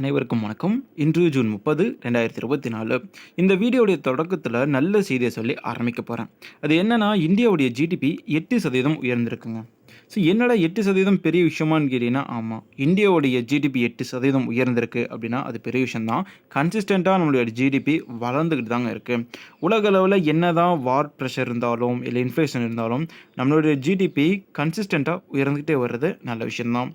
அனைவருக்கும் வணக்கம். இன்று ஜூன் முப்பது ரெண்டாயிரத்தி இருபத்தி நாலு. இந்த வீடியோடைய தொடக்கத்தில் நல்ல செய்தியை சொல்லி ஆரம்பிக்க போகிறேன் அது என்னென்னா இந்தியாவுடைய ஜிடிபி எட்டு சதவீதம் உயர்ந்திருக்குங்க. ஸோ என்னடா எட்டு சதவீதம் பெரிய விஷயமான்னு கேட்டீங்கன்னா ஆமாம் இந்தியாவுடைய ஜிடிபி எட்டு சதவீதம் உயர்ந்திருக்கு அப்படின்னா அது பெரிய விஷயம்தான். கன்சிஸ்டண்ட்டாக நம்மளுடைய ஜிடிபி வளர்ந்துக்கிட்டு தாங்க இருக்குது உலக அளவில் என்ன தான் வார் ப்ரெஷர் இருந்தாலும் இல்லை இன்ஃப்ளேஷன் இருந்தாலும் நம்மளுடைய ஜிடிபி கன்சிஸ்டண்ட்டாக உயர்ந்துக்கிட்டே வர்றது நல்ல விஷயம்தான்.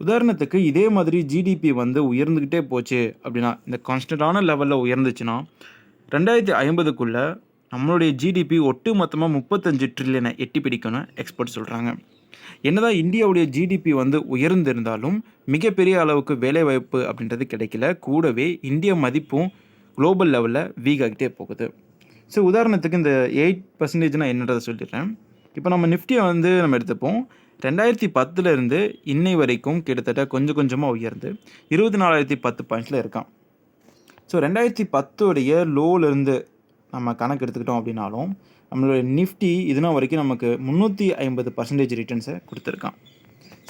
உதாரணத்துக்கு இதே மாதிரி ஜிடிபி வந்து உயர்ந்துக்கிட்டே போச்சு அப்படின்னா இந்த கான்ஸ்டன்டான லெவலில் உயர்ந்துச்சுன்னா ரெண்டாயிரத்தி ஐம்பதுக்குள்ளே நம்மளுடைய ஜிடிபி ஒட்டு மொத்தமாக முப்பத்தஞ்சு ட்ரில்லியனை எட்டி பிடிக்கும்னு எக்ஸ்பர்ட் சொல்கிறாங்க என்னதான் இந்தியாவுடைய ஜிடிபி வந்து உயர்ந்திருந்தாலும் மிகப்பெரிய அளவுக்கு வேலைவாய்ப்பு அப்படின்றது கிடைக்கல. கூடவே இந்திய மதிப்பும் குளோபல் லெவலில் வீக் ஆகிட்டே போகுது. ஸோ உதாரணத்துக்கு இந்த எயிட் பர்சன்டேஜ் நான் என்னன்றதை சொல்லிடுறேன். இப்போ நம்ம நிஃப்டியை வந்து நம்ம எடுத்துப்போம். ரெண்டாயிரத்தி பத்துலேருந்து இன்னை வரைக்கும் கிட்டத்தட்ட கொஞ்சம் கொஞ்சமாக உயர்ந்து இருபத்தி நாலாயிரத்தி பத்து பாயிண்ட்ஸில் இருக்கான். ஸோ ரெண்டாயிரத்தி பத்தோடைய லோலேருந்து நம்ம கணக்கு எடுத்துக்கிட்டோம் அப்படின்னாலும் நம்மளுடைய நிஃப்டி இதுனா வரைக்கும் நமக்கு முந்நூற்றி ஐம்பது பர்சன்டேஜ் ரிட்டர்ன்ஸை கொடுத்துருக்கான்.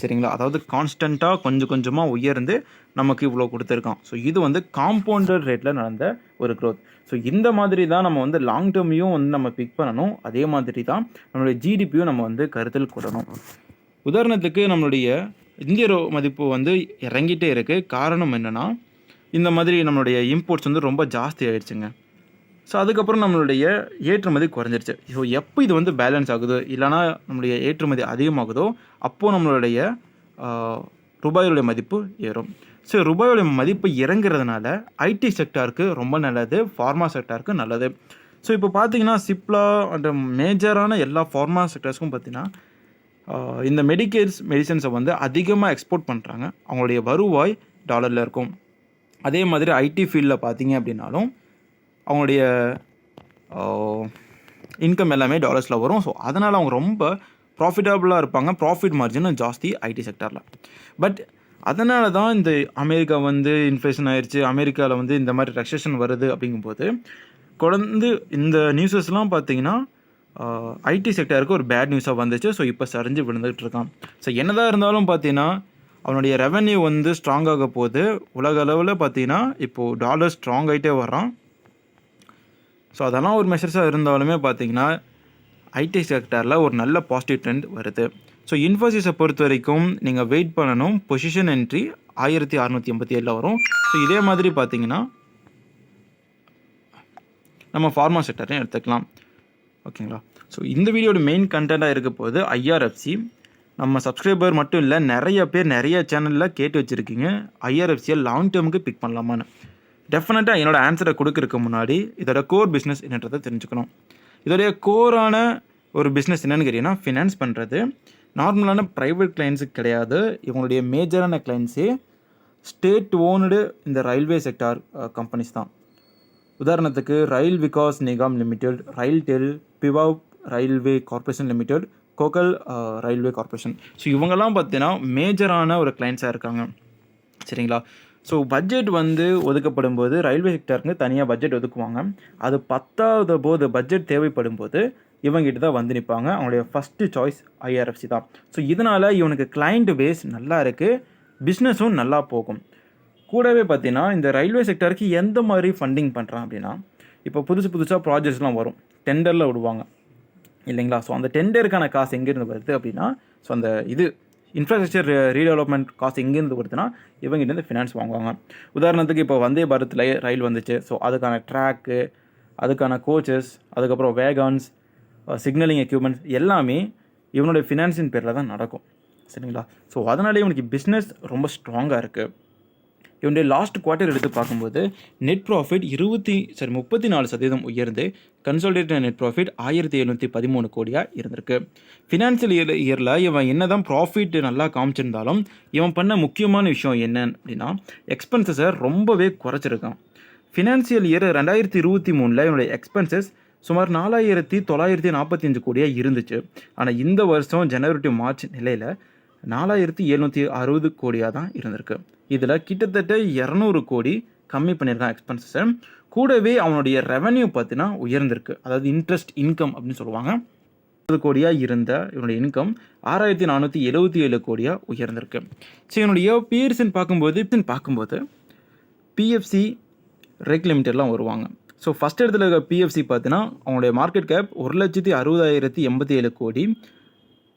சரிங்களா? அதாவது கான்ஸ்டண்ட்டாக கொஞ்சம் கொஞ்சமாக உயர்ந்து நமக்கு இவ்வளோ கொடுத்துருக்கான். ஸோ இது வந்து காம்பவுண்டட் ரேட்டில் நடந்த ஒரு க்ரோத் ஸோ இந்த மாதிரி தான் நம்ம வந்து லாங் டேர்மையும் வந்து நம்ம பிக் பண்ணணும். அதே மாதிரி தான் நம்மளுடைய ஜிடிபியும் நம்ம வந்து கருத்தில் கொள்ளணும். உதாரணத்துக்கு நம்மளுடைய இந்திய ரோ மதிப்பு வந்து இறங்கிட்டே இருக்குது காரணம் என்னென்னா இந்த மாதிரி நம்மளுடைய இம்போர்ட்ஸ் வந்து ரொம்ப ஜாஸ்தி ஆயிடுச்சுங்க. ஸோ அதுக்கப்புறம் நம்மளுடைய ஏற்றுமதி குறைஞ்சிருச்சு. ஸோ எப்போ இது வந்து பேலன்ஸ் ஆகுதோ? இல்லைனா நம்மளுடைய ஏற்றுமதி அதிகமாகுதோ அப்போது நம்மளுடைய ரூபாயோடைய மதிப்பு ஏறும். ஸோ ரூபாயோடைய மதிப்பு இறங்குறதுனால ஐடி செக்டாருக்கு ரொம்ப நல்லது ஃபார்மா செக்டாருக்கு நல்லது. ஸோ இப்போ பார்த்தீங்கன்னா சிப்லா அந்த மேஜரான எல்லா ஃபார்மா செக்டர்ஸ்க்கும் பார்த்தீங்கன்னா இந்த மெடிக்கேர்ஸ் மெடிசன்ஸை வந்து அதிகமாக எக்ஸ்போர்ட் பண்ணுறாங்க அவங்களுடைய வருவாய் டாலரில் இருக்கும். அதே மாதிரி ஐடி ஃபீல்டில் பார்த்தீங்க அப்படின்னாலும் அவங்களுடைய இன்கம் எல்லாமே டாலர்ஸில் வரும். ஸோ அதனால் அவங்க ரொம்ப ப்ராஃபிட்டபுளாக இருப்பாங்க. ப்ராஃபிட் மார்ஜினும் ஜாஸ்தி ஐடி செக்டரில் பட் அதனால தான் இந்த அமெரிக்கா வந்து இன்ஃப்ளேஷன் ஆயிடுச்சு அமெரிக்காவில் வந்து இந்த மாதிரி ரெக்ஷன் வருது அப்படிங்கும்போது குழந்து இந்த நியூஸஸ்லாம் பார்த்தீங்கன்னா ஐடி செக்டருக்கு ஒரு பேட் நியூஸாக வந்துச்சு. ஸோ இப்போ சரிஞ்சு விழுந்துகிட்டு இருக்கான். ஸோ என்னதான் இருந்தாலும் பார்த்தீங்கன்னா அவனுடைய ரெவென்யூ வந்து ஸ்ட்ராங் ஆக போகுது. உலக அளவில் பார்த்தீங்கன்னா இப்போது டாலர் ஸ்ட்ராங் ஆகிட்டே வர்றான். ஸோ அதெல்லாம் ஒரு மெஷர்ஸாக இருந்தாலுமே பார்த்தீங்கன்னா ஐடி செக்டரில் ஒரு நல்ல பாசிட்டிவ் ட்ரெண்ட் வருது. ஸோ இன்ஃபோசிஸை பொறுத்த வரைக்கும் நீங்கள் வெயிட் பண்ணணும். பொசிஷன் என்ட்ரி ஆயிரத்தி அறநூற்றி எண்பத்தி ஏழில் வரும். ஸோ இதே மாதிரி பார்த்தீங்கன்னா நம்ம ஃபார்மா செக்டரையும் எடுத்துக்கலாம். ஓகேங்களா ஸோ இந்த வீடியோட மெயின் கண்டென்ட்டாக இருக்க போது ஐஆர்எஃப்சி நம்ம சப்ஸ்கிரைபர் மட்டும் இல்லை நிறைய பேர் நிறைய சேனலில் கேட்டு வச்சுருக்கீங்க. ஐஆர்எஃப்சியை லாங் டேர்முக்கு பிக் பண்ணலாமான்னு. டெஃபினட்டாக என்னோட ஆன்சரை கொடுக்கறதுக்கு முன்னாடி இதோட கோர் பிஸ்னஸ் என்னன்றதை தெரிஞ்சுக்கணும். இதோடைய கோரான ஒரு பிஸ்னஸ் என்னென்னு கேட்டிங்கன்னா ஃபினான்ஸ் பண்ணுறது நார்மலான ப்ரைவேட் கிளைண்ட்ஸுக்கு கிடையாது. இவங்களுடைய மேஜரான கிளைண்ட்ஸே ஸ்டேட் ஓனடு இந்த ரயில்வே செக்டார் கம்பெனிஸ் தான். உதாரணத்துக்கு Rail Vikas Nigam Limited RailTel பிவாவ் railway corporation limited கோகல் ரயில்வே கார்ப்பரேஷன் ஸோ இவங்கெல்லாம் பார்த்தீங்கன்னா மேஜரான ஒரு கிளைண்ட்ஸாக இருக்காங்க. சரிங்களா? ஸோ பட்ஜெட் வந்து ஒதுக்கப்படும் போது ரயில்வே செக்டருக்கு தனியாக பட்ஜெட் ஒதுக்குவாங்க. அது பத்தாவது போது பட்ஜெட் தேவைப்படும் போது இவங்ககிட்ட தான் வந்து நிற்பாங்க அவங்களுடைய ஃபஸ்ட்டு சாய்ஸ் ஐஆர்எஃப்சி தான். ஸோ இதனால் இவனுக்கு கிளைண்ட் பேஸ் நல்லா இருக்குது பிஸ்னஸும் நல்லா போகும். கூடவே பார்த்தீங்கன்னா இந்த ரயில்வே செக்டருக்கு எந்த மாதிரி ஃபண்டிங் பண்ணுறான் அப்படின்னா இப்போ புதுசு புதுசாக ப்ராஜெக்ட்ஸ்லாம் வரும். டெண்டரில் விடுவாங்க. இல்லைங்களா? ஸோ அந்த டெண்டருக்கான காசு எங்கேருந்து வருது அப்படின்னா ஸோ அந்த இது இன்ஃப்ராஸ்ட்ரக்சர் ரீடெவலப்மெண்ட் காசு எங்கேருந்து வருதுன்னா இவங்ககிட்ட ஃபினான்ஸ் வாங்குவாங்க. உதாரணத்துக்கு இப்போ வந்தே பாரத் ரயில் வந்துச்சு. ஸோ அதுக்கான ட்ராக்கு அதுக்கான கோச்சஸ் அதுக்கப்புறம் வேகான்ஸ் சிக்னலிங் எக்யூப்மெண்ட்ஸ் எல்லாமே இவனுடைய ஃபினான்ஸின் பேரில் தான் நடக்கும். சரிங்களா? ஸோ அதனாலே இவனுக்கு பிஸ்னஸ் ரொம்ப ஸ்ட்ராங்காக இருக்குது இவனுடைய லாஸ்ட் குவார்ட்டர் எடுத்து பார்க்கும்போது நெட் ப்ராஃபிட் இருபத்தி சரி முப்பத்தி நாலு சதவீதம் உயர்ந்து கன்சாலிடேட்டட் நெட் ப்ராஃபிட் ஆயிரத்தி எழுநூற்றி பதிமூணு கோடியாக இருந்திருக்கு. ஃபினான்சியல் இயர் இயரில் இவன் என்ன தான் ப்ராஃபிட் நல்லா காமிச்சிருந்தாலும் இவன் பண்ண முக்கியமான விஷயம் என்ன அப்படின்னா எக்ஸ்பென்சஸை ரொம்பவே குறைச்சிருக்கான். ஃபினான்சியல் இயர் ரெண்டாயிரத்தி இருபத்தி மூணில் இவனுடைய எக்ஸ்பென்சஸ் சுமார் நாலாயிரத்தி தொள்ளாயிரத்தி நாற்பத்தி அஞ்சு கோடியாக இருந்துச்சு. ஆனால் இந்த வருஷம் ஜனவரி டு மார்ச் நிலையில் நாலாயிரத்தி எழுநூற்றி அறுபது கோடியாக தான் இருந்திருக்கு. இதில் கிட்டத்தட்ட இரநூறு கோடி கம்மி பண்ணியிருக்கான் எக்ஸ்பென்சஸை கூடவே அவனுடைய ரெவன்யூ பார்த்தீங்கன்னா உயர்ந்திருக்கு. அதாவது இன்ட்ரெஸ்ட் இன்கம் அப்படின்னு சொல்லுவாங்க. இருபது கோடியாக இருந்த இவனுடைய இன்கம் ஆறாயிரத்தி நானூற்றி எழுபத்தி ஏழு கோடியாக உயர்ந்திருக்கு. ஸோ இவனுடைய பியர்ஸ்ன்னு பார்க்கும்போது பார்க்கும்போது பிஎஃப்சி ரெக் லிமிட்டெட்லாம் வருவாங்க. ஸோ ஃபஸ்ட் இடத்துல இருக்க பிஎஃப்சி பார்த்தீங்கன்னா அவங்களுடைய மார்க்கெட் கேப் ஒரு லட்சத்தி அறுபதாயிரத்தி எண்பத்தி ஏழு கோடி.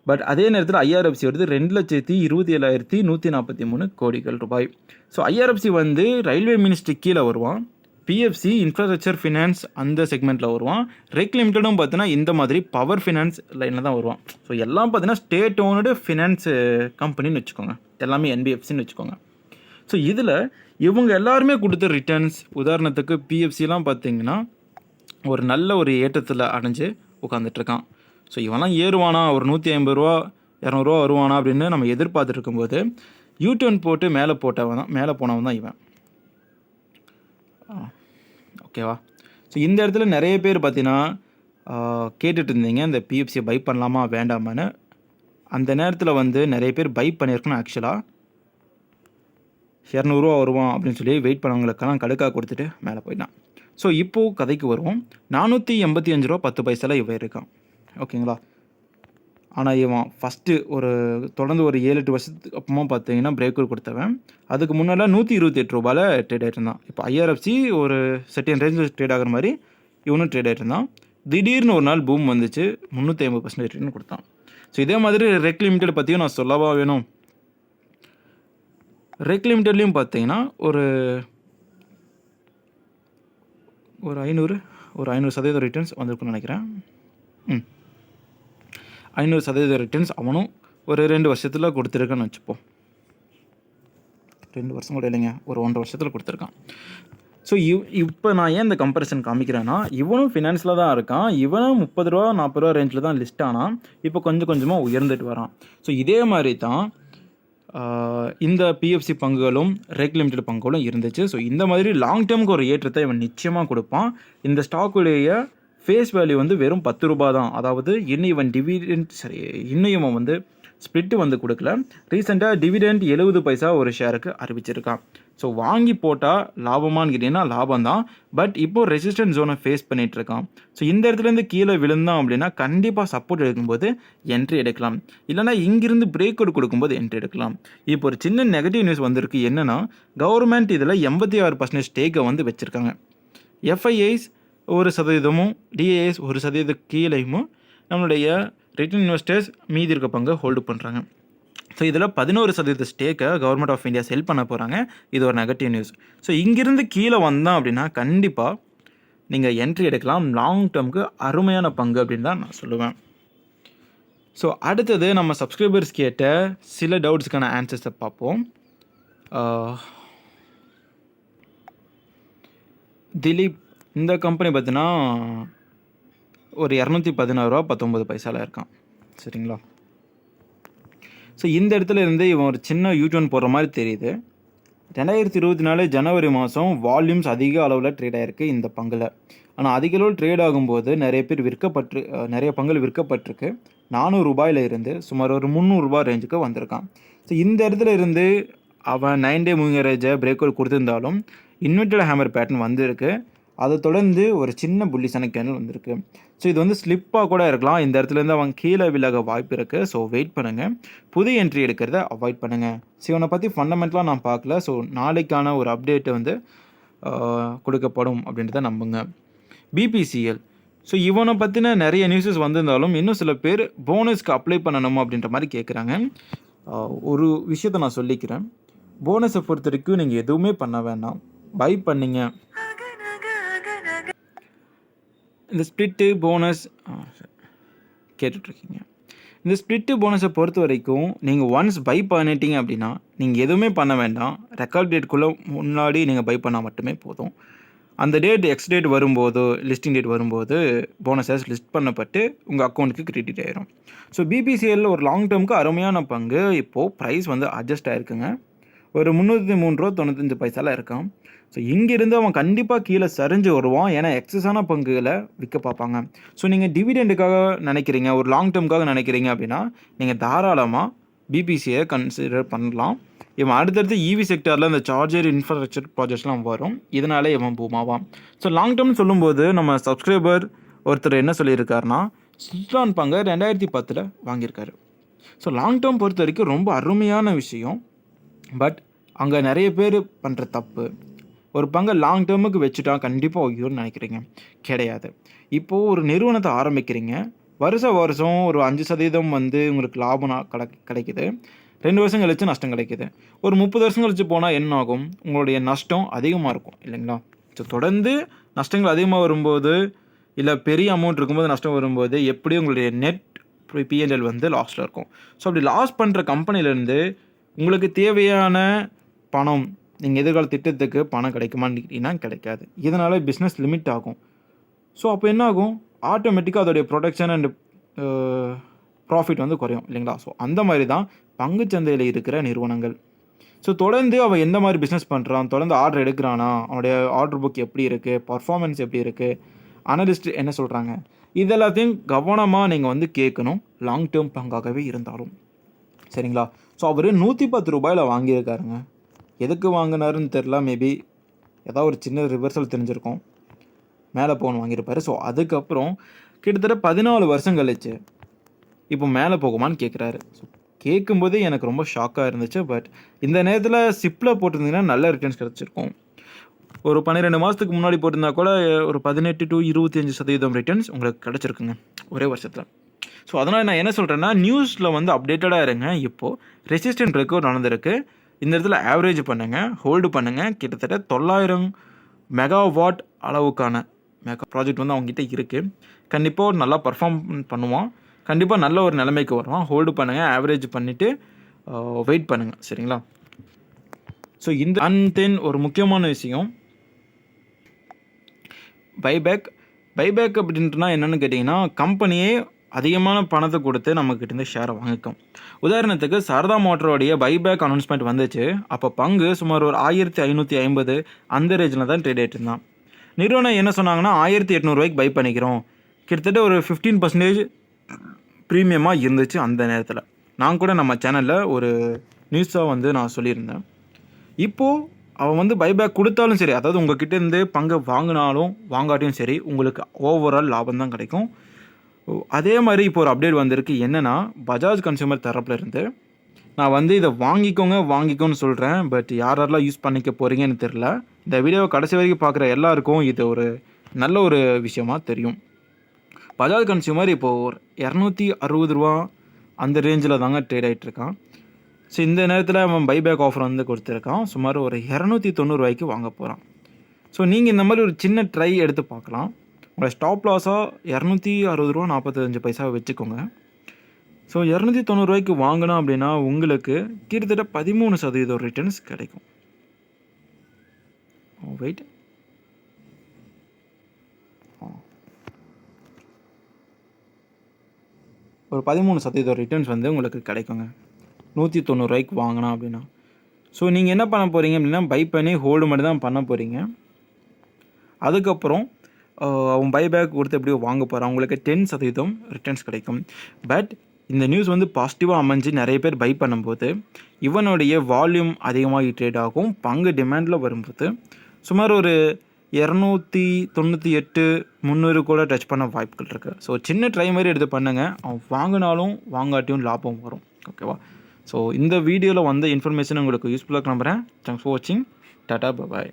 பட் அதே நேரத்தில் ஐஆர்எஃப்சி வருது ரெண்டு லட்சத்தி இருபத்தி ஏழாயிரத்தி நூற்றி நாற்பத்தி மூணு கோடிகள் ரூபாய். ஸோ ஐஆர்எஃப்சி வந்து ரயில்வே மினிஸ்ட்ரி கீழே வருவான். பிஎஃப்சி இன்ஃப்ராஸ்ட்ரக்சர் ஃபினான்ஸ் அந்த செக்மெண்ட்டில் வருவான். ரெக் லிமிட்டடும் பார்த்தீங்கன்னா இந்த மாதிரி பவர் ஃபினான்ஸ் லைனில் தான் வருவான். ஸோ எல்லாம் பார்த்தீங்கன்னா ஸ்டேட் ஓனடு ஃபினான்ஸ் கம்பெனின்னு வச்சுக்கோங்க. எல்லாமே என்பிஎஃப்சின்னு வச்சுக்கோங்க. ஸோ இதில் இவங்க எல்லாருமே கொடுத்த ரிட்டர்ன்ஸ் உதாரணத்துக்கு பிஎஃப்சிலாம் பார்த்தீங்கன்னா ஒரு நல்ல ஒரு ஏற்றத்தில் அடைஞ்சு உட்காந்துட்ருக்கான் ஸோ இவன்லாம் ஏறுவானா? ஒரு நூற்றி ஐம்பது ரூபா இரநூறுவா வருவானா அப்படின்னு நம்ம எதிர்பார்த்துட்டு இருக்கும்போது யூடியூன் போட்டு மேலே போட்டவன் தான் மேலே போனவன் தான் இவன். ஓகேவா ஸோ இந்த இடத்துல நிறைய பேர் பார்த்தீங்கன்னா கேட்டுட்டு இருந்தீங்க இந்த பிஎஃப்சியை பை பண்ணலாமா வேண்டாமான்னு. அந்த நேரத்தில் வந்து நிறைய பேர் பை பண்ணியிருக்கணும் ஆக்சுவலாக இரநூறுவா வருவான் அப்படின்னு சொல்லி வெயிட் பண்ணவங்களுக்கெல்லாம் கடுக்காக கொடுத்துட்டு மேலே போயிட்டான். ஸோ இப்போது கதைக்கு வருவோம். நானூற்றி எண்பத்தி அஞ்சு ரூபா பத்து பைசாவில் இவன் இருக்கான். ஓகேங்களா? ஆனால் இவன் ஃபஸ்ட்டு ஒரு தொடர்ந்து ஒரு ஏழு எட்டு வருஷத்துக்கு அப்புறமா பார்த்தீங்கன்னா பிரேக்கர் கொடுத்தவன். அதுக்கு முன்னால் நூற்றி இருபத்தி எட்டு ரூபாயில் ட்ரேட் ஆகிட்டு இருந்தான் இப்போ ஐஆர்எஃப்சி ஒரு செட்டின் ரேஞ்சில் ட்ரேட் ஆகிற மாதிரி இவனும் ட்ரேட் ஆகிட்டு இருந்தான். திடீர்னு ஒரு நாள் பூம் வந்துச்சு. முந்நூற்றி ஐம்பது பர்சன்டேஜ் ரிட்டர்ன் கொடுத்தான். ஸோ இதே மாதிரி ரெக் லிமிட்டட் பற்றியும் நான் சொல்லவா வேணும்? ரெக் லிமிட்டட்லேயும் பார்த்தீங்கன்னா ஒரு ஒரு ஐநூறு ஒரு ஐநூறு சதவீதம் ரிட்டர்ன்ஸ் வந்திருக்குன்னு நினைக்கிறேன். ம். ஐநூறு சதவீத ரிட்டர்ன்ஸ் அவனும் ஒரு ரெண்டு வருஷத்தில் கொடுத்துருக்கான்னு வச்சுப்போம். ரெண்டு வருஷம் கூட இல்லைங்க ஒரு ஒன்றரை வருஷத்தில் கொடுத்துருக்கான். ஸோ இவ் இப்போ நான் ஏன் இந்த கம்பேரிசன் காமிக்கிறேன்னா இவனும் ஃபினான்ஸில் தான் இருக்கான். இவனும் முப்பது ரூபா நாற்பது ரூபா ரேஞ்சில் தான் லிஸ்ட் ஆனால் இப்போ கொஞ்சம் கொஞ்சமாக உயர்ந்துட்டு வரான். ஸோ இதே மாதிரி தான் இந்த பிஎஃப்சி பங்குகளும் ரெக் லிமிடெட் பங்குகளும் இருந்துச்சு. ஸோ இந்த மாதிரி லாங் டேர்முக்கு ஒரு ஏற்றத்தை இவன் நிச்சயமாக கொடுப்பான். இந்த ஸ்டாக்குடைய ஃபேஸ் வேல்யூ வந்து வெறும் பத்து ரூபா தான் அதாவது இன்னும் இவன் டிவிடெண்ட் சரி இன்னும் இவன் வந்து ஸ்பிளிட்டு வந்து கொடுக்கல. ரீசெண்டாக டிவிடெண்ட் எழுபது பைசா ஒரு ஷேருக்கு அறிவிச்சிருக்கான். ஸோ வாங்கி போட்டால் லாபமான்னு கேட்டிங்கன்னா லாபம் தான் பட் இப்போ ரெசிஸ்டன்ட் ஜோனை ஃபேஸ் பண்ணிகிட்ருக்கான் இருக்கான் ஸோ இந்த இடத்துலேருந்து கீழே விழுந்தான் அப்படின்னா கண்டிப்பாக சப்போர்ட் எடுக்கும்போது என்ட்ரி எடுக்கலாம். இல்லைனா இங்கிருந்து பிரேக் அவுட் கொடுக்கும்போது என்ட்ரி எடுக்கலாம். இப்போ ஒரு சின்ன நெகட்டிவ் நியூஸ் வந்திருக்கு. என்னென்னா கவர்மெண்ட் இதில் எண்பத்தி ஆறு பர்சன்டேஜ் ஸ்டேக்கை வந்து வச்சுருக்காங்க. எஃப்ஐஐஸ் ஒரு சதவீதமும் டிஏஎஸ் ஒரு சதவீத கீழேயும் நம்மளுடைய ரிட்டன் இன்வெஸ்டர்ஸ் மீதி இருக்க பங்கை ஹோல்டு பண்ணுறாங்க ஸோ இதில் பதினோரு சதவீத ஸ்டேக்கை கவர்மெண்ட் ஆஃப் இந்தியா செல் பண்ண போகிறாங்க இது ஒரு நெகட்டிவ் நியூஸ் ஸோ இங்கிருந்து கீழே வந்தான் அப்படின்னா கண்டிப்பாக நீங்கள் என்ட்ரி எடுக்கலாம். லாங் டேர்முக்கு அருமையான பங்கு அப்படின்னு தான் நான் சொல்லுவேன். ஸோ அடுத்தது நம்ம சப்ஸ்கிரைபர்ஸ் கேட்ட சில டவுட்ஸ்க்கான ஆன்சர்ஸை பார்ப்போம். திலீப் இந்த கம்பெனி பார்த்தீங்கன்னா ஒரு இரநூத்தி பதினாறு ரூபா பத்தொம்பது பைசால இருக்கான். சரிங்களா? ஸோ இந்த இடத்துல இருந்து இவன் ஒரு சின்ன யூடியூன் போடுற மாதிரி தெரியுது. ரெண்டாயிரத்தி இருபத்தி நாலு ஜனவரி மாதம் வால்யூம்ஸ் அதிக அளவில் ட்ரேட் ஆகிருக்கு இந்த பங்கில். ஆனால் அதிக அளவில் ட்ரேட் ஆகும்போது நிறைய பேர் விற்கப்பட்டு நிறைய பங்குகள் விற்கப்பட்டிருக்கு. நானூறு ரூபாயில இருந்து சுமார் ஒரு முந்நூறுரூபா ரேஞ்சுக்கு வந்திருக்கான். ஸோ இந்த இடத்துல இருந்து அவன் நைன் டே மூவிங் ரேஜை பிரேக் அவுட் கொடுத்துருந்தாலும் இன்வெர்டட் ஹேமர் பேட்டர்ன் வந்திருக்கு. அதை தொடர்ந்து ஒரு சின்ன புள்ளிசான கேனல் வந்திருக்கு. ஸோ இது வந்து ஸ்லிப்பாக கூட இருக்கலாம். இந்த இடத்துலேருந்து அவங்க அவன் கீழே விலக வாய்ப்பு இருக்குது ஸோ வெயிட் பண்ணுங்கள் புது என்ட்ரி எடுக்கிறத அவாய்ட் பண்ணுங்கள் ஸோ இவனை பற்றி ஃபண்டமெண்டலாக நான் பார்க்கல. ஸோ நாளைக்கான ஒரு அப்டேட் வந்து கொடுக்கப்படும் அப்படின்றத நம்புங்க. பிபிசிஎல் ஸோ இவனை பற்றின நிறைய நியூஸஸ் வந்திருந்தாலும் இன்னும் சில பேர் போனஸ்க்கு அப்ளை பண்ணணும் அப்படின்ற மாதிரி கேட்குறாங்க ஒரு விஷயத்த நான் சொல்லிக்கிறேன். போனஸை பொறுத்த வரைக்கும் நீங்கள் எதுவுமே பண்ண வேண்டாம். பை பண்ணிங்க. இந்த ஸ்ப்ளிட்டு போனஸ் கேட்டுட்ருக்கீங்க. இந்த ஸ்ப்ளிட்டு போனஸை பொறுத்த வரைக்கும் நீங்கள் ஒன்ஸ் பை பண்ணிட்டீங்க அப்படின்னா நீங்கள் எதுவுமே பண்ண வேண்டாம். ரெக்கார்ட் டேட்குள்ளே முன்னாடி நீங்கள் பை பண்ணால் மட்டுமே போதும். அந்த டேட் எக்ஸ் டேட் வரும்போது லிஸ்டிங் டேட் வரும்போது போனஸஸ் லிஸ்ட் பண்ணப்பட்டு உங்கள் அக்கௌண்ட்டுக்கு கிரெடிட் ஆயிரும். ஸோ பிபிசிஎல்ல ஒரு லாங் டேர்முக்கு அருமையான பங்கு. இப்போது ப்ரைஸ் வந்து அட்ஜஸ்ட் ஆகிருக்குங்க ஒரு முந்நூற்றி மூணு ரூபா தொண்ணூத்தஞ்சு பைசாலாம் இருக்கான் ஸோ இங்கேருந்து அவன் கண்டிப்பாக கீழே சரிஞ்சு வருவான். ஏன்னா எக்ஸஸான பங்குகளை விற்க பார்ப்பாங்க. ஸோ நீங்கள் டிவிடெண்டுக்காக நினைக்கிறீங்க ஒரு லாங் டேர்முக்காக நினைக்கிறீங்க அப்படின்னா நீங்கள் தாராளமாக பிபிசியை கன்சிடர் பண்ணலாம். இவன் அடுத்தடுத்து இவி செக்டரில் இந்த சார்ஜர் இன்ஃப்ராஸ்ட்ரக்சர் ப்ராஜெக்ட்ஸ்லாம் வரும். இதனால இவன் பூமாவான். ஸோ லாங் டேர்ம் சொல்லும்போது நம்ம சப்ஸ்கிரைபர் ஒருத்தர் என்ன சொல்லியிருக்காருன்னா சுல்தான் பங்கை ரெண்டாயிரத்தி பத்தில் வாங்கியிருக்காரு. ஸோ லாங் டேர்ம் பொறுத்த வரைக்கும் ரொம்ப அருமையான விஷயம். பட் அங்கே நிறைய பேர் பண்ணுற தப்பு. ஒரு பங்கை லாங் டேர்முக்கு வச்சுட்டா கண்டிப்பாக ஒய்யோன்னு நினைக்கிறீங்க. கிடையாது. இப்போது ஒரு நிறுவனத்தை ஆரம்பிக்கிறீங்க. வருஷ வருஷம் ஒரு அஞ்சு சதவீதம் வந்து உங்களுக்கு லாபம் நா- கிடை கிடைக்குது. ரெண்டு வருஷம் கழிச்சு நஷ்டம் கிடைக்குது. ஒரு முப்பது வருஷம் கழிச்சு போனால் என்ன ஆகும்? உங்களுடைய நஷ்டம் அதிகமாக இருக்கும். இல்லைங்களா? ஸோ தொடர்ந்து நஷ்டங்கள் அதிகமாக வரும்போது இல்லை பெரிய அமௌண்ட் இருக்கும்போது நஷ்டம் வரும்போது எப்படி உங்களுடைய நெட் பிஎன்எல் வந்து லாஸில் இருக்கும்? ஸோ அப்படி லாஸ் பண்ணுற கம்பெனிலேருந்து உங்களுக்கு தேவையான பணம் நீங்கள் எதிர்கால திட்டத்துக்கு பணம் கிடைக்குமான்னு கேட்டிங்கன்னா கிடைக்காது. இதனால் பிஸ்னஸ் லிமிட் ஆகும். ஸோ அப்போ என்ன ஆகும் ஆட்டோமேட்டிக்காக அதோடைய ப்ரொடக்ஷன் அண்ட் ப்ராஃபிட் வந்து குறையும் இல்லைங்களா? ஸோ அந்த மாதிரி தான் பங்குச்சந்தையில் இருக்கிற நிறுவனங்கள். ஸோ தொடர்ந்து அவன் எந்த மாதிரி பிஸ்னஸ் பண்ணுறான் தொடர்ந்து ஆர்டர் எடுக்கிறானா? அவனுடைய ஆர்டர் புக் எப்படி இருக்குது பர்ஃபார்மன்ஸ் எப்படி இருக்குது அனலிஸ்ட் என்ன சொல்கிறாங்க இதெல்லாத்தையும் கவனமாக நீங்கள் வந்து கேட்கணும். லாங் டேர்ம் பங்காகவே இருந்தாலும். சரிங்களா? ஸோ அவர் நூற்றி பத்து ரூபாயில் வாங்கியிருக்காருங்க. எதுக்கு வாங்கினாருன்னு தெரில மேபி ஏதாவது ஒரு சின்ன ரிவர்சல் தெரிஞ்சிருக்கும். மேலே போகணும் வாங்கியிருப்பார். ஸோ அதுக்கப்புறம் கிட்டத்தட்ட பதினாலு வருஷம் கழிச்சு இப்போ மேலே போகுமான்னு கேட்குறாரு ஸோ கேட்கும்போதே எனக்கு ரொம்ப ஷாக்காக இருந்துச்சு. பட் இந்த நேரத்தில் சிப்பில் போட்டிருந்தீங்கன்னா நல்ல ரிட்டர்ன்ஸ் கிடச்சிருக்கும். ஒரு பன்னிரெண்டு மாதத்துக்கு முன்னாடி போட்டிருந்தா கூட ஒரு பதினெட்டு டு இருபத்தி அஞ்சு சதவீதம் ரிட்டர்ன்ஸ் உங்களுக்கு கிடச்சிருக்குங்க ஒரே வருஷத்தில். ஸோ அதனால் நான் என்ன சொல்கிறேன்னா நியூஸில் வந்து அப்டேட்டடாக இருங்க. இப்போது ரெசிஸ்டன்ட் ரெக்கார்ட் நடந்திருக்கு. இந்த இடத்துல ஆவரேஜ் பண்ணுங்கள் ஹோல்டு பண்ணுங்கள் கிட்டத்தட்ட தொள்ளாயிரம் மெகாவாட் அளவுக்கான மெகா ப்ராஜெக்ட் வந்து அவங்ககிட்ட இருக்குது கண்டிப்பாக ஒரு நல்லா பர்ஃபார்ம் பண்ணுவான். கண்டிப்பாக நல்ல ஒரு நிலைமைக்கு வருவான். ஹோல்டு பண்ணுங்கள் ஆவரேஜ் பண்ணிவிட்டு வெயிட் பண்ணுங்கள் சரிங்களா? ஸோ இந்த அண்ட் தென் ஒரு முக்கியமான விஷயம். பைபேக் பைபேக் அப்படின்ட்டுனா என்னென்னு கேட்டிங்கன்னா கம்பெனியே அதிகமான பணத்தை கொடுத்து நம்மக்கிட்ட இருந்து ஷேரை வாங்கிக்கும். உதாரணத்துக்கு சாரதா மோட்டரோடைய பைபேக் அனௌன்ஸ்மெண்ட் வந்துச்சு. அப்போ பங்கு சுமார் ஒரு ஆயிரத்தி ஐநூற்றி ஐம்பது அந்த ரேஞ்சில் தான் ட்ரேட் ஆகிட்டு இருந்தான் நிறுவனம் என்ன சொன்னாங்கன்னா ஆயிரத்தி எட்நூறுவாய்க்கு பை பண்ணிக்கிறோம். கிட்டத்தட்ட ஒரு ஃபிஃப்டீன் பர்சன்டேஜ் ப்ரீமியமாக இருந்துச்சு அந்த நேரத்தில். நான் கூட நம்ம சேனலில் ஒரு நியூஸாக வந்து நான் சொல்லியிருந்தேன். இப்போது அவன் வந்து பைபேக் கொடுத்தாலும் சரி அதாவது உங்ககிட்ட இருந்து பங்கை வாங்கினாலும் வாங்காட்டியும் சரி உங்களுக்கு ஓவரால் லாபம் தான் கிடைக்கும். அதே மாதிரி இப்போ ஒரு அப்டேட் வந்திருக்கு. என்னென்னா பஜாஜ் கன்சூமர் தரப்புல இருந்து நான் வந்து இதை வாங்கிக்கோங்க வாங்கிக்கோன்னு சொல்கிறேன் பட் யார் யாரெல்லாம் யூஸ் பண்ணிக்க போகிறீங்கன்னு தெரில இந்த வீடியோவை கடைசி வரைக்கும் பார்க்குற எல்லாருக்கும் இது ஒரு நல்ல ஒரு விஷயமா தெரியும். பஜாஜ் கன்சியூமர் இப்போது ஒரு இரநூத்தி அறுபது ரூபா அந்த ரேஞ்சில் தாங்க ட்ரேட் ஆகிட்டுருக்கான் ஸோ இந்த நேரத்தில் அவன் பைபேக் ஆஃபர் வந்து கொடுத்துருக்கான். சுமார் ஒரு இரநூத்தி தொண்ணூறுரூவாய்க்கு வாங்க போகிறான் ஸோ நீங்கள் இந்த மாதிரி ஒரு சின்ன ட்ரை எடுத்து பார்க்கலாம். உங்களை ஸ்டாப் லாஸாக இரநூத்தி அறுபது ரூபா நாற்பத்தஞ்சு பைசா வச்சுக்கோங்க. ஸோ இரநூத்தி தொண்ணூறுரூவாய்க்கு வாங்கினோம் அப்படின்னா உங்களுக்கு கிட்டத்தட்ட பதிமூணு சதவீதம் ரிட்டர்ன்ஸ் கிடைக்கும். Oh, wait oh. ஒரு பதிமூணு சதவீதம் ரிட்டர்ன்ஸ் வந்து உங்களுக்கு கிடைக்குங்க. நூற்றி தொண்ணூறுரூவாய்க்கு வாங்கினா அப்படின்னா. ஸோ நீங்கள் என்ன பண்ண போகிறீங்க அப்படின்னா பை பண்ணி ஹோல்டு மட்டும் தான் பண்ண போகிறீங்க அதுக்கப்புறம் அவன் பைபேக் கொடுத்து எப்படியோ வாங்க போகிறான் அவங்களுக்கு டென் சதவீதம் ரிட்டர்ன்ஸ் கிடைக்கும். பட் இந்த நியூஸ் வந்து பாசிட்டிவாக அமைஞ்சு நிறைய பேர் பை பண்ணும்போது இவனுடைய வால்யூம் அதிகமாக ட்ரேட் ஆகும். பங்கு டிமாண்டில் வரும்போது சுமார் ஒரு இரநூத்தி தொண்ணூற்றி எட்டு முந்நூறு கூட டச் பண்ண வாய்ப்புகள் இருக்குது ஸோ சின்ன ட்ரை மாதிரி எடுத்து பண்ணுங்க. அவன் வாங்கினாலும் வாங்காட்டியும் லாபம் வரும். ஓகேவா ஸோ இந்த வீடியோவில் வந்த இன்ஃபர்மேஷன் உங்களுக்கு யூஸ்ஃபுல்லாக நம்புகிறேன் தேங்க்ஸ் ஃபார் வாட்சிங் டாட்டா பாய்